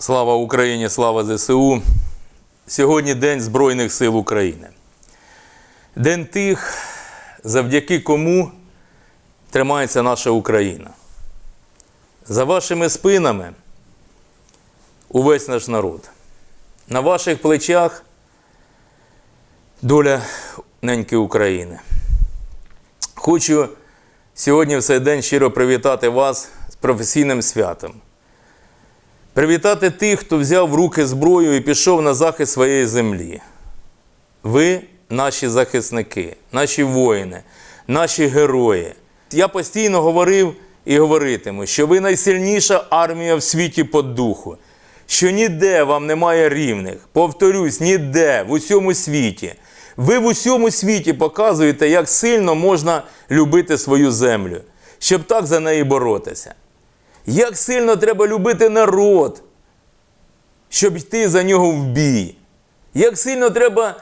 Слава Україні, слава ЗСУ. Сьогодні День Збройних сил України. День тих, завдяки кому тримається наша Україна. За вашими спинами увесь наш народ. На ваших плечах доля неньки України. Хочу сьогодні в цей день щиро привітати вас з професійним святом. Привітати тих, хто взяв в руки зброю і пішов на захист своєї землі. Ви наші захисники, наші воїни, наші герої. Я постійно говорив і говоритиму, що ви найсильніша армія в світі по духу, що ніде вам немає рівних. Повторюсь, ніде в усьому світі. Ви в усьому світі показуєте, як сильно можна любити свою землю, щоб так за неї боротися. Як сильно треба любити народ, щоб йти за нього в бій. Як сильно треба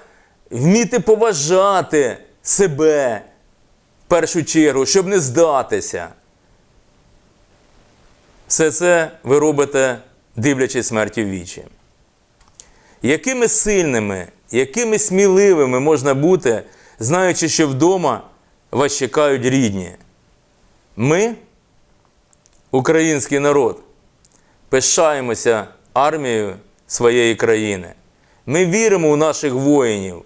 вміти поважати себе в першу чергу, щоб не здатися. Все це ви робите, дивлячись смерті в вічі. Якими сильними, якими сміливими можна бути, знаючи, що вдома вас чекають рідні? Ми, український народ, пишаємося армією своєї країни. Ми віримо у наших воїнів,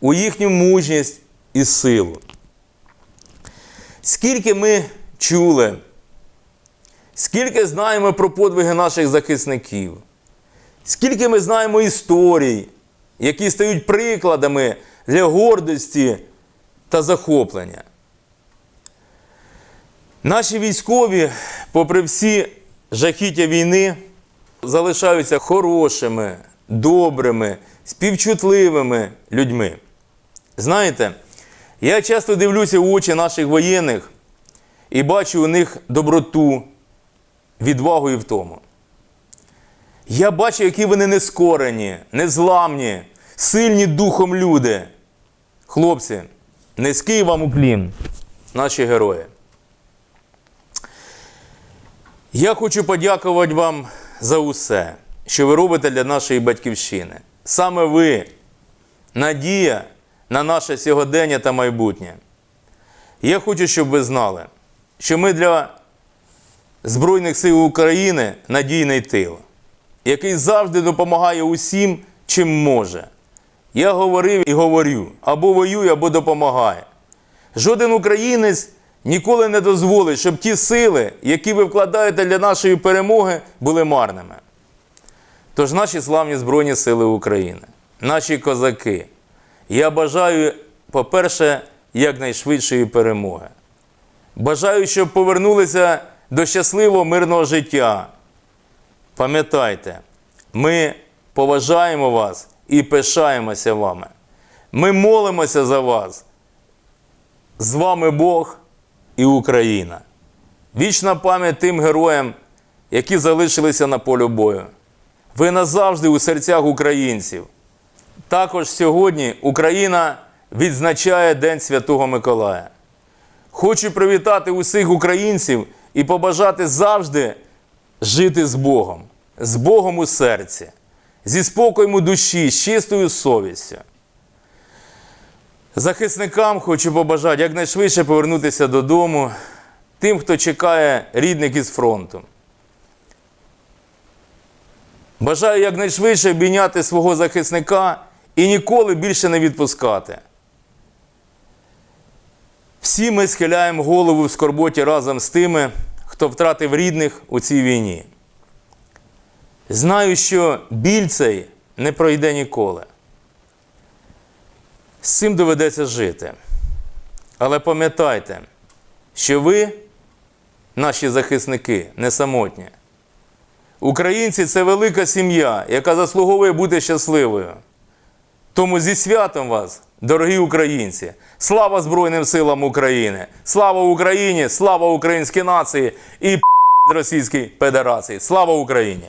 у їхню мужність і силу. Скільки ми чули, скільки знаємо про подвиги наших захисників, скільки ми знаємо історій, які стають прикладами для гордості та захоплення. Наші військові, попри всі жахіття війни, залишаються хорошими, добрими, співчутливими людьми. Знаєте, я часто дивлюся в очі наших воєнних і бачу у них доброту, відвагу і втому. Я бачу, які вони нескорені, незламні, сильні духом люди. Хлопці, низький вам уклін, наші герої. Я хочу подякувати вам за усе, що ви робите для нашої батьківщини. Саме ви надія на наше сьогодення та майбутнє. Я хочу, щоб ви знали, що ми для Збройних сил України надійний тил, який завжди допомагає усім, чим може. Я говорив і говорю: або воює, або допомагає. Жоден українець ніколи не дозволить, щоб ті сили, які ви вкладаєте для нашої перемоги, були марними. Тож наші славні Збройні Сили України, наші козаки, я бажаю, по-перше, якнайшвидшої перемоги. Бажаю, щоб повернулися до щасливого мирного життя. Пам'ятайте, ми поважаємо вас і пишаємося вами. Ми молимося за вас. З вами Бог і Україна. Вічна пам'ять тим героям, які залишилися на полю бою. Ви назавжди у серцях українців. Також сьогодні Україна відзначає День Святого Миколая. Хочу привітати усіх українців і побажати завжди жити з Богом, з Богом у серці, зі спокоєм у душі, з чистою совістю. Захисникам хочу побажати якнайшвидше повернутися додому, тим, хто чекає рідних із фронту. Бажаю якнайшвидше обійняти свого захисника і ніколи більше не відпускати. Всі ми схиляємо голову в скорботі разом з тими, хто втратив рідних у цій війні. Знаю, що біль цей не пройде ніколи. З цим доведеться жити. Але пам'ятайте, що ви, наші захисники, не самотні. Українці це велика сім'я, яка заслуговує бути щасливою. Тому зі святом вас, дорогі українці! Слава Збройним силам України! Слава Україні! Слава українській нації і Російській Федерації! Слава Україні!